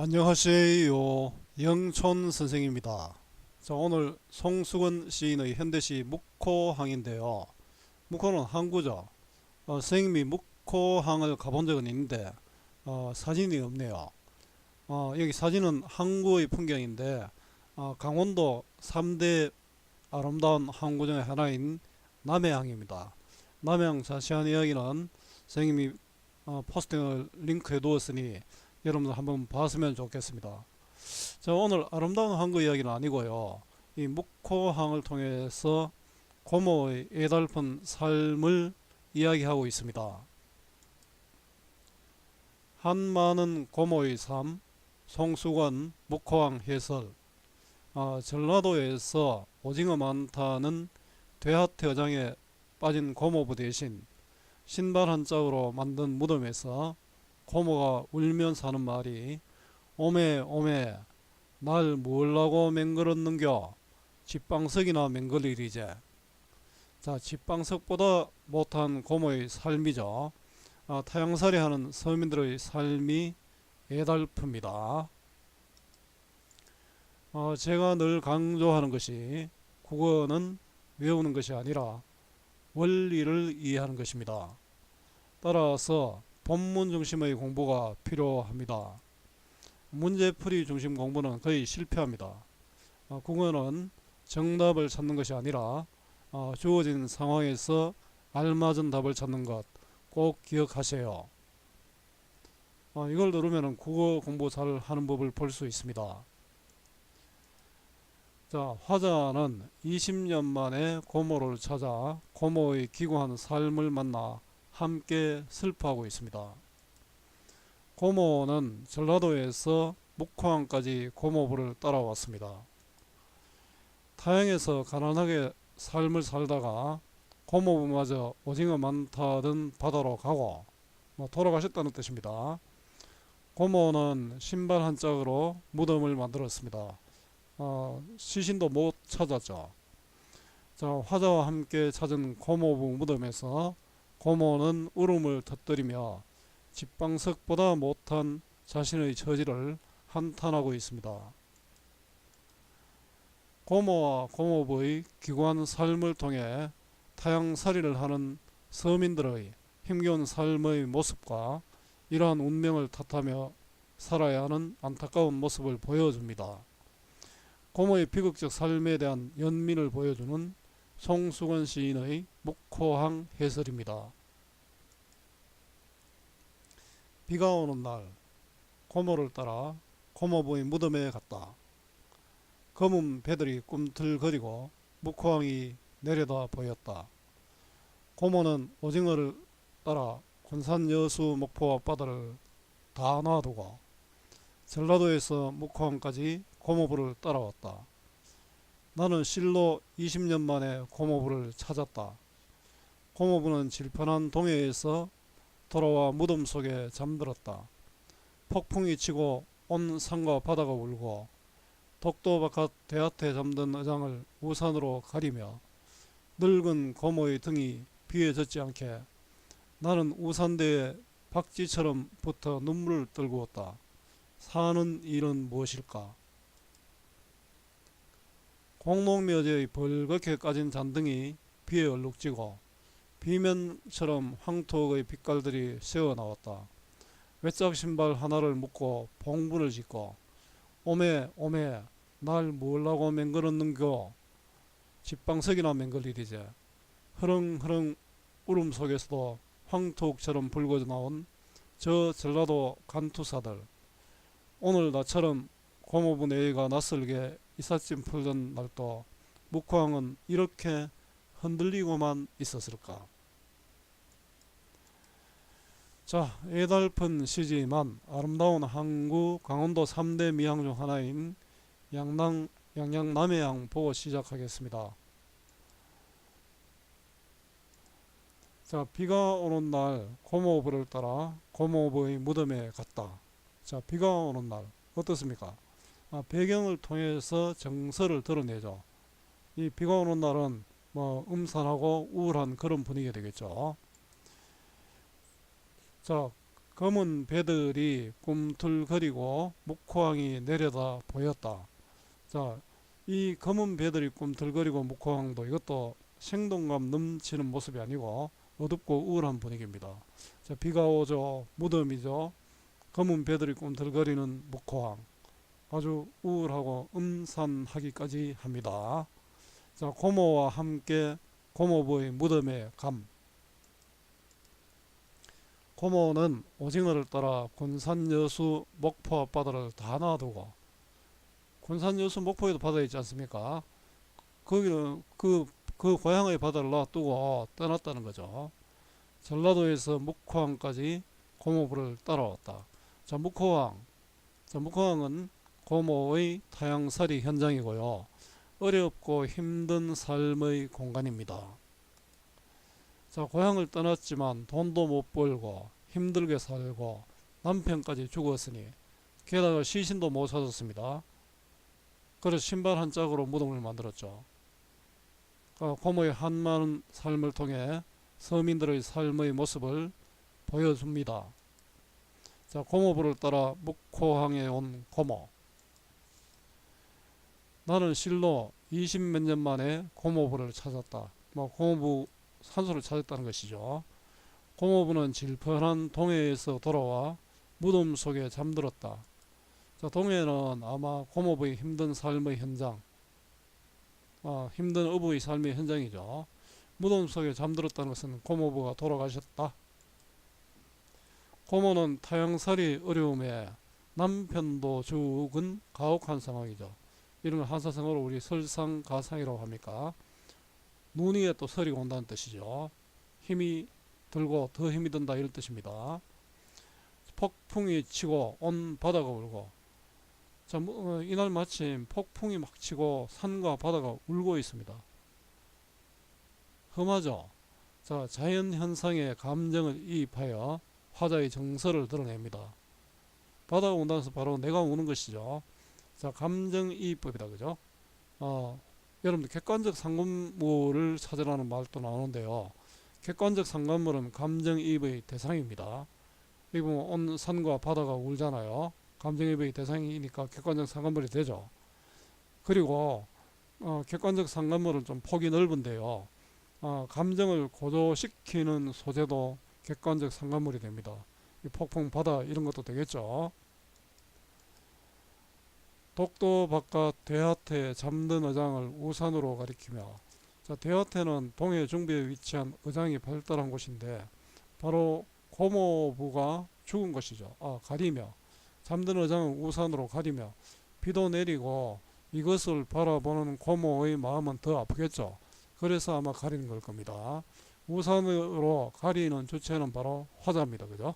안녕하세요. 영촌 선생입니다. 자, 오늘 송수근 시인의 현대시 묵호항인데요. 묵호는 항구죠. 어, 선생님이 묵호항을 가본 적은 있는데 어, 사진이 없네요. 어, 여기 사진은 항구의 풍경인데 어, 강원도 3대 아름다운 항구 중에 하나인 남해항입니다. 남해항 자세한 이야기는 선생님이 어, 포스팅을 링크해 두었으니 여러분들 한번 봤으면 좋겠습니다. 자, 오늘 아름다운 항구 이야기는 아니고요. 이 묵호항을 통해서 고모의 애달픈 삶을 이야기하고 있습니다. 한많은 고모의 삶, 송수관 묵호항 해설. 아, 전라도에서 오징어 많다는 대하태어장에 빠진 고모부 대신 신발 한 짝으로 만든 무덤에서 고모가 울면서 하는 말이 오메 오메 날 뭘라고 맹글었는겨? 집방석이나 맹글리리제. 자 집방석보다 못한 고모의 삶이죠. 아, 타양살이 하는 서민들의 삶이 애달픕니다. 어, 제가 늘 강조하는 것이 국어는 외우는 것이 아니라 원리를 이해하는 것입니다. 따라서 본문 중심의 공부가 필요합니다. 문제풀이 중심 공부는 거의 실패합니다. 어, 국어는 정답을 찾는 것이 아니라 어, 주어진 상황에서 알맞은 답을 찾는 것 꼭 기억하세요. 어, 이걸 들으면 국어 공부 잘 하는 법을 볼 수 있습니다. 자, 화자는 20년 만에 고모를 찾아 고모의 기구한 삶을 만나 함께 슬퍼하고 있습니다. 고모는 전라도에서 묵호항까지 고모부를 따라왔습니다. 타양에서 가난하게 삶을 살다가 고모부마저 오징어 많다던 바다로 가고 뭐 돌아가셨다는 뜻입니다. 고모는 신발 한 짝으로 무덤을 만들었습니다. 어, 시신도 못 찾았죠. 자, 화자와 함께 찾은 고모부 무덤에서 고모는 울음을 터뜨리며 집방석보다 못한 자신의 처지를 한탄하고 있습니다. 고모와 고모부의 기관 삶을 통해 타양살이를 하는 서민들의 힘겨운 삶의 모습과 이러한 운명을 탓하며 살아야 하는 안타까운 모습을 보여줍니다. 고모의 비극적 삶에 대한 연민을 보여주는 송수건 시인의 묵호항 해설입니다. 비가 오는 날 고모를 따라 고모부의 무덤에 갔다. 검은 배들이 꿈틀거리고 묵호항이 내려다 보였다. 고모는 오징어를 따라 군산 여수 목포 앞바다를 다 놔두고 전라도에서 묵호항까지 고모부를 따라왔다. 나는 실로 20년 만에 고모부를 찾았다. 고모부는 질펀한 동해에서 돌아와 무덤 속에 잠들었다. 폭풍이 치고 온 산과 바다가 울고 독도 바깥 대하태 잠든 의장을 우산으로 가리며 늙은 고모의 등이 비에 젖지 않게 나는 우산대에 박쥐처럼 붙어 눈물을 떨구었다. 사는 일은 무엇일까? 공목묘지의 벌겋게 까진 잔등이 비에 얼룩지고 비면처럼 황토의 빛깔들이 새어 나왔다. 외짝 신발 하나를 묶고 봉분을 짓고 오메 오메 날 뭘라고 맹글었는겨 집방석이나 맹글리리제 흐릉흐릉 울음 속에서도 황토처럼 불거져 나온 저 전라도 간투사들 오늘 나처럼 고모부 내의가 낯설게 이삿짐 풀던 날도 묵호항은 이렇게 흔들리고만 있었을까? 자, 애달픈 시지만 아름다운 항구 강원도 3대 미항 중 하나인 양양 양양 남해항 보고 시작하겠습니다. 자, 비가 오는 날 고모부를 따라 고모부의 무덤에 갔다. 자, 비가 오는 날 어떻습니까? 아, 배경을 통해서 정서를 드러내죠. 이 비가 오는 날은 뭐 음산하고 우울한 그런 분위기가 되겠죠. 자, 검은 배들이 꿈틀거리고 묵호항이 내려다 보였다. 자, 이 검은 배들이 꿈틀거리고 묵호항도 이것도 생동감 넘치는 모습이 아니고 어둡고 우울한 분위기입니다. 자, 비가 오죠. 무덤이죠. 검은 배들이 꿈틀거리는 묵호항. 아주 우울하고 음산하기까지 합니다. 자, 고모와 함께 고모부의 무덤에 감. 고모는 오징어를 따라 군산 여수 목포 앞바다를 다 놔두고 군산 여수 목포에도 바다 있지 않습니까? 거기는 그, 그 고향의 바다를 놔두고 떠났다는 거죠. 전라도에서 묵호항까지 고모부를 따라왔다. 자, 묵호항. 자, 묵호항은 고모의 타향살이 현장이고요. 어렵고 힘든 삶의 공간입니다. 자, 고향을 떠났지만 돈도 못 벌고 힘들게 살고 남편까지 죽었으니 게다가 시신도 못 찾았습니다. 그래서 신발 한 짝으로 무덤을 만들었죠. 어, 고모의 한많은 삶을 통해 서민들의 삶의 모습을 보여줍니다. 자, 고모부를 따라 묵호항에 온 고모. 나는 실로 20 몇 년 만에 고모부를 찾았다. 뭐 고모부 산소를 찾았다는 것이죠. 고모부는 질펀한 동해에서 돌아와 무덤 속에 잠들었다. 자, 동해는 아마 고모부의 힘든 삶의 현장, 아, 힘든 어부의 삶의 현장이죠. 무덤 속에 잠들었다는 것은 고모부가 돌아가셨다. 고모는 타향살이 어려움에 남편도 죽은 가혹한 상황이죠. 이런 걸 한사성어로 우리 설상가상이라고 합니까? 눈 위에 또 설이 온다는 뜻이죠. 힘이 들고 더 힘이 든다 이런 뜻입니다. 폭풍이 치고 온 바다가 울고 자, 뭐, 어, 이날 마침 폭풍이 막 치고 산과 바다가 울고 있습니다. 험하죠? 자, 자연 현상에 감정을 이입하여 화자의 정서를 드러냅니다. 바다가 온다면서 바로 내가 우는 것이죠. 자, 감정이입법이다. 그죠? 어, 여러분들 객관적 상관물을 찾으라는 말도 나오는데요. 객관적 상관물은 감정이입의 대상입니다. 여기 보면 온 산과 바다가 울잖아요. 감정이입의 대상이니까 객관적 상관물이 되죠. 그리고 어, 객관적 상관물은 좀 폭이 넓은데요. 어, 감정을 고조시키는 소재도 객관적 상관물이 됩니다. 이 폭풍, 바다 이런 것도 되겠죠. 독도 바깥 대하태 잠든 어장을 우산으로 가리키며 자, 대하태는 동해 중부에 위치한 어장이 발달한 곳인데 바로 고모부가 죽은 것이죠. 아, 가리며 잠든 어장은 우산으로 가리며 비도 내리고 이것을 바라보는 고모의 마음은 더 아프겠죠. 그래서 아마 가리는 걸 겁니다. 우산으로 가리는 주체는 바로 화자입니다. 그죠?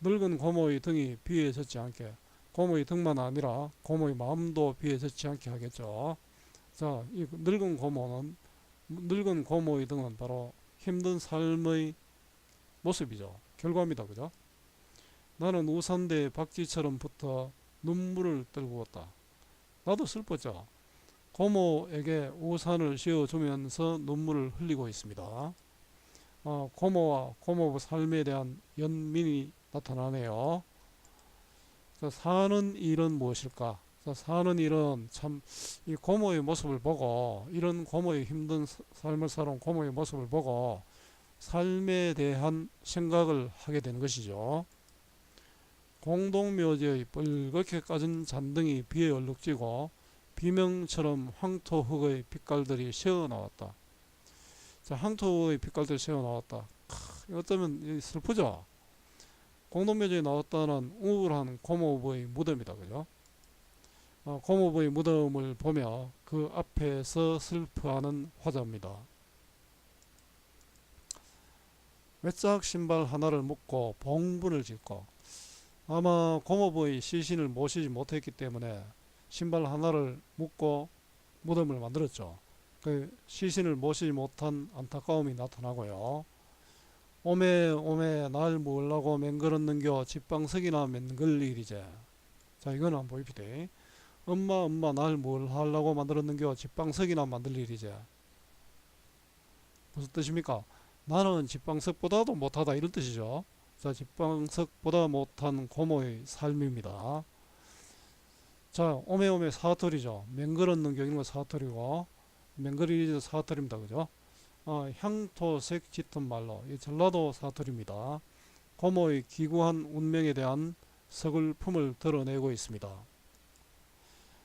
늙은 고모의 등이 비에 젖지 않게 고모의 등만 아니라 고모의 마음도 비에 젖지 않게 하겠죠. 자, 이 늙은 고모는 늙은 고모의 등은 바로 힘든 삶의 모습이죠. 결과입니다. 그죠? 나는 우산대 박쥐처럼 붙어 눈물을 떨고 왔다. 나도 슬펐죠. 고모에게 우산을 씌워주면서 눈물을 흘리고 있습니다. 어, 고모와 고모부 삶에 대한 연민이 나타나네요. 자, 사는 일은 무엇일까? 자, 사는 일은 참 이 고모의 모습을 보고 이런 고모의 힘든 사- 삶을 살아온 고모의 모습을 보고 삶에 대한 생각을 하게 되는 것이죠. 공동묘지의 뻘겋게 까진 잔등이 비에 얼룩지고 비명처럼 황토흙의 빛깔들이 새어 나왔다. 자, 황토의 빛깔들이 새어 나왔다. 크, 어쩌면 이 슬프죠. 공동묘지에 나왔다는 우울한 고모부의 무덤이다. 그죠? 어, 고모부의 무덤을 보며 그 앞에서 슬퍼하는 화자입니다. 외짝 신발 하나를 묶고 봉분을 짓고 아마 고모부의 시신을 모시지 못했기 때문에 신발 하나를 묶고 무덤을 만들었죠. 그 시신을 모시지 못한 안타까움이 나타나고요. 오메 오메 날 몰라고 맹글었는겨 집방석이나 맨글 일이제. 자 이거는 한번 보입시다. 엄마 엄마 날 뭘 하려고 만들었는겨 집방석이나 만들 일이제. 무슨 뜻입니까? 나는 집방석보다도 못하다 이런 뜻이죠. 자, 집방석보다 못한 고모의 삶입니다. 자, 오메오메 사투리죠. 게 이런 거 사투리고, 맹글이 사투리입니다. 그죠? 어, 향토색 짙은 말로, 이 전라도 사투리입니다. 고모의 기구한 운명에 대한 서글픔을 드러내고 있습니다.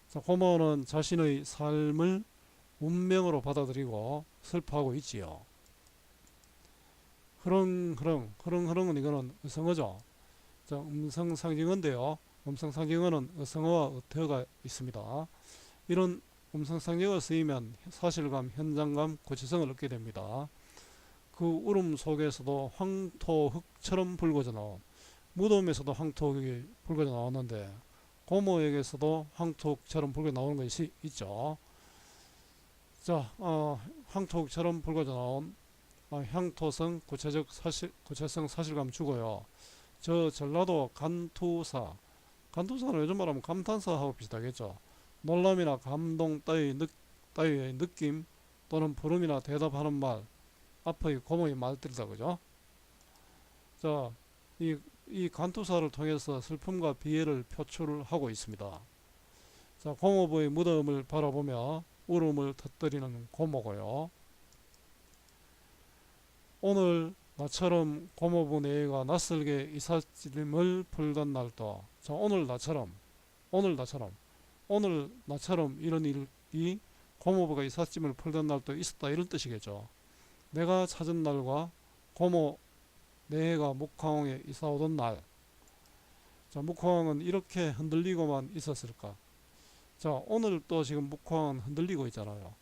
자, 고모는 자신의 삶을 운명으로 받아들이고 슬퍼하고 있지요. 흐릉흐릉, 흐릉흐릉은 이거는 의성어죠. 자, 음성 상징어인데요. 음성 상징어는 의성어와 의태어가 있습니다. 이런 음성 상징어가 쓰이면 사실감, 현장감, 구체성을 얻게 됩니다. 그 울음 속에서도 황토흙처럼 불거져 나온 무덤에서도 황토흙이 불거져 나왔는데 고모에게서도 황토흙처럼 불거져 나오는 것이 있죠. 자, 어, 황토흙처럼 불거져 나온 어, 향토성 구체적 사실 구체성 사실감 주고요. 저 전라도 간투사 간투사는 요즘 말하면 감탄사하고 비슷하겠죠. 놀람이나 감동 따위 느, 따위의 느낌 또는 부름이나 대답하는 말 앞의 고모의 말들이다 그죠? 자, 이, 이 간투사를 통해서 슬픔과 비애를 표출하고 있습니다. 자, 고모부의 무덤을 바라보며 울음을 터뜨리는 고모고요. 오늘 나처럼 고모부 내가 낯설게 이삿짐을 풀던 날도 자 오늘 나처럼 오늘 나처럼 오늘 나처럼 이런 일이 고모부가 이삿짐을 풀던 날도 있었다 이런 뜻이겠죠 내가 찾은 날과 고모 내가 묵화홍에 이사 오던 날 자, 묵화홍은 이렇게 흔들리고만 있었을까 자 오늘 또 지금 묵화홍은 흔들리고 있잖아요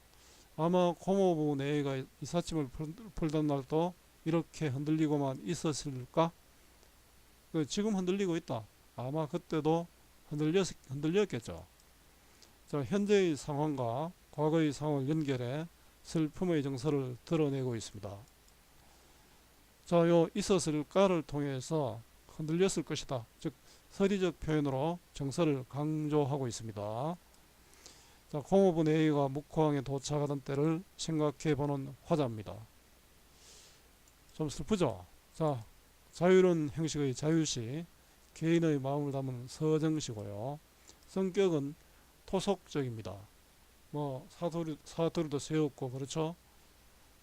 아마 고모부 내가 이삿짐을 풀- 풀던 날도 이렇게 흔들리고만 있었을까? 그 지금 흔들리고 있다. 아마 그때도 흔들렸, 흔들렸겠죠. 자, 현재의 상황과 과거의 상황을 연결해 슬픔의 정서를 드러내고 있습니다. 자, 요 있었을까를 통해서 흔들렸을 것이다. 즉, 서리적 표현으로 정서를 강조하고 있습니다. 자, 공업은 A가 묵호항에 도착하던 때를 생각해 보는 화자입니다. 좀 슬프죠? 자, 자유로운 형식의 자유시, 개인의 마음을 담은 서정시고요. 성격은 토속적입니다. 뭐, 사투리, 사투리도 세웠고, 그렇죠?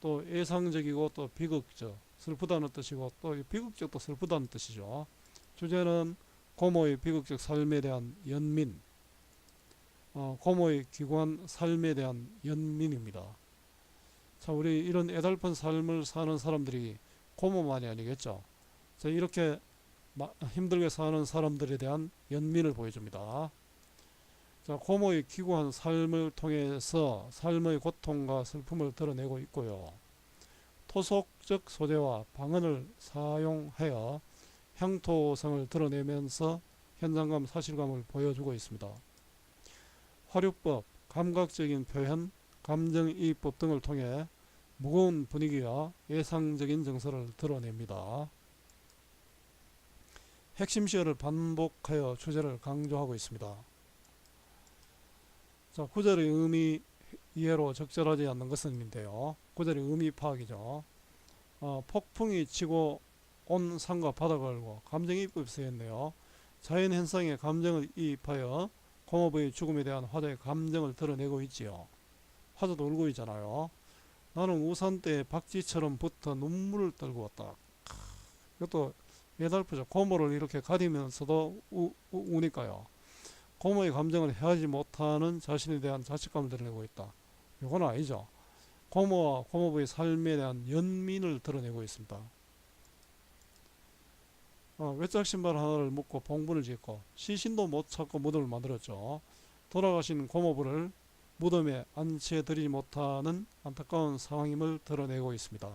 또 예상적이고 또 비극적, 슬프다는 뜻이고 또이 비극적도 슬프다는 뜻이죠. 주제는 고모의 비극적 삶에 대한 연민, 어, 고모의 기관 삶에 대한 연민입니다. 자, 우리 이런 애달픈 삶을 사는 사람들이 고모만이 아니겠죠. 자, 이렇게 마- 힘들게 사는 사람들에 대한 연민을 보여줍니다. 자, 고모의 기구한 삶을 통해서 삶의 고통과 슬픔을 드러내고 있고요. 토속적 소재와 방언을 사용하여 향토성을 드러내면서 현장감, 사실감을 보여주고 있습니다. 화류법, 감각적인 표현, 감정이입법 등을 통해 무거운 분위기와 예상적인 정서를 드러냅니다. 핵심 시어를 반복하여 주제를 강조하고 있습니다. 자, 구절의 의미 이해로 적절하지 않는 것은인데요. 구절의 의미 파악이죠. 어, 폭풍이 치고 온 산과 바다 걸고 감정이입법이 쓰였네요. 자연 현상에 감정을 이입하여 공업의 죽음에 대한 화자의 감정을 드러내고 있지요. 화자도 울고 있잖아요. 나는 우산 때 박쥐처럼 붙어 눈물을 떨고 왔다. 크, 이것도 예달프죠. 고모를 이렇게 가리면서도 우, 우, 우니까요. 고모의 감정을 헤아지 못하는 자신에 대한 자책감을 드러내고 있다. 이건 아니죠. 고모와 고모부의 삶에 대한 연민을 드러내고 있습니다. 어, 외짝 신발 하나를 묶고 봉분을 짓고 시신도 못 찾고 무덤을 만들었죠. 돌아가신 고모부를 무덤에 안치해 드리지 못하는 안타까운 상황임을 드러내고 있습니다.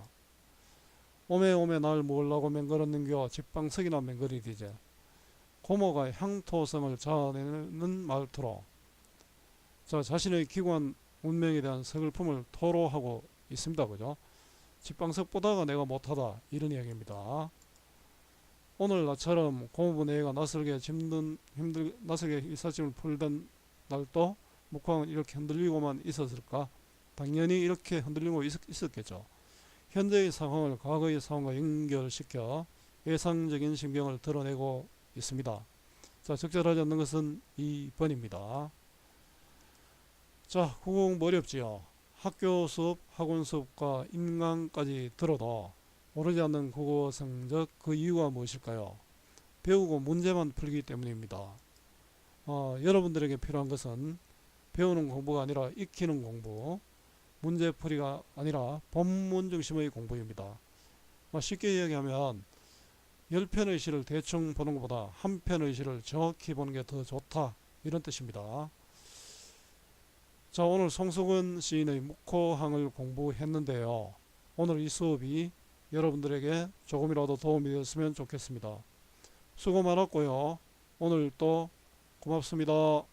오메 오메 날 몰라고 맹걸었는겨 집방석이나 맹걸이디제 고모가 향토성을 자아내는 말투로 자 자신의 기관 운명에 대한 서글픔을 토로하고 있습니다. 그죠? 집방석 보다가 내가 못하다 이런 이야기입니다. 오늘 나처럼 고모부 내가 낯설게 힘든 힘들 낯설게 이삿짐을 풀던 날도 묵황은 이렇게 흔들리고만 있었을까? 당연히 이렇게 흔들리고 있, 있었겠죠. 현재의 상황을 과거의 상황과 연결시켜 예상적인 신경을 드러내고 있습니다. 자, 적절하지 않는 것은 2번입니다. 자, 국어 공부 어렵지요. 학교 수업, 학원 수업과 인강까지 들어도 오르지 않는 국어 성적 그 이유가 무엇일까요? 배우고 문제만 풀기 때문입니다. 어, 여러분들에게 필요한 것은 배우는 공부가 아니라 익히는 공부, 문제풀이가 아니라 본문 중심의 공부입니다. 뭐 쉽게 이야기하면 10편의 시를 대충 보는 것보다 한 편의 시를 정확히 보는 게 더 좋다 이런 뜻입니다. 자 오늘 송수근 시인의 묵호항을 공부했는데요. 오늘 이 수업이 여러분들에게 조금이라도 도움이 되었으면 좋겠습니다. 수고 많았고요. 오늘 또 고맙습니다.